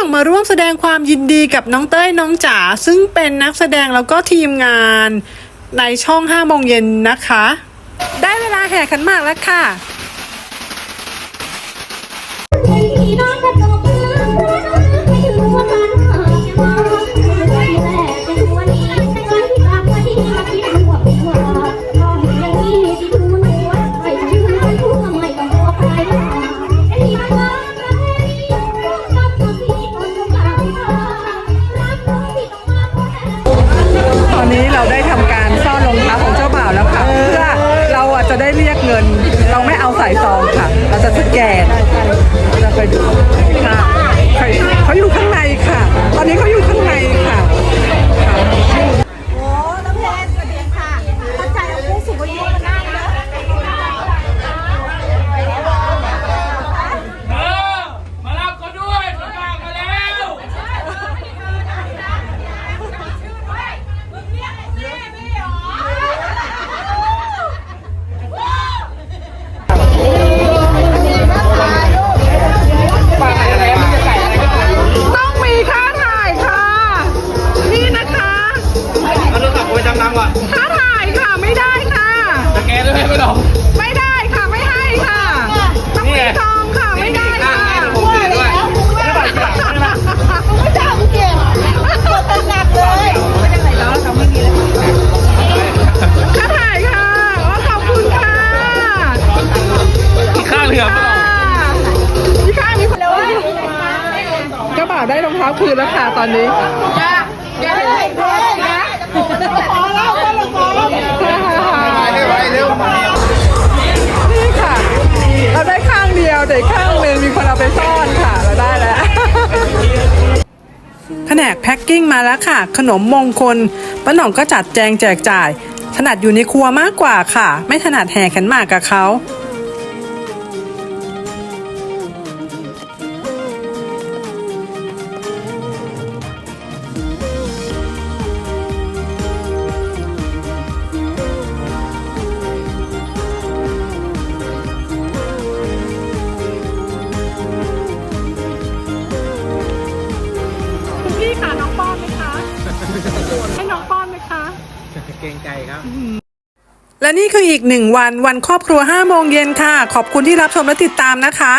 องมาร่วมแสดงความยินดีกับน้องเต้ยน้องจ๋าซึ่งเป็นนักแสดงแล้วก็ทีมงานในช่อง5โมงเย็นนะคะ ได้เวลาแห่ขันหมากแล้วค่ะายซองค่ะ เราจะสแกนเราไปดูค่ะเขาอยู่ข้างในาวได้รองเท้าคืนแล้วค่ะตอนนี้อย่าเลยเลยนะขอแล้วก็ละขอนี่ค่ะ เราได้ข้างเดียวแต่อีกข้างหนึ่งมีคนเอาไปซ่อนค่ะ เราได้แล้วแผนกแพ็คกิ้งมาแล้วค่ะ ขนมมงคลป้าหน่องก็จัดแจงแจกจ่าย ถนัดอยู่ในครัวมากกว่าค่ะ ไม่ถนัดแห่ขันหมากกับเขา เกรงใจครับและนี่คืออีกหนึ่งวันวันครอบครัว5โมงเย็นค่ะ ขอบคุณที่รับชมและติดตามนะคะ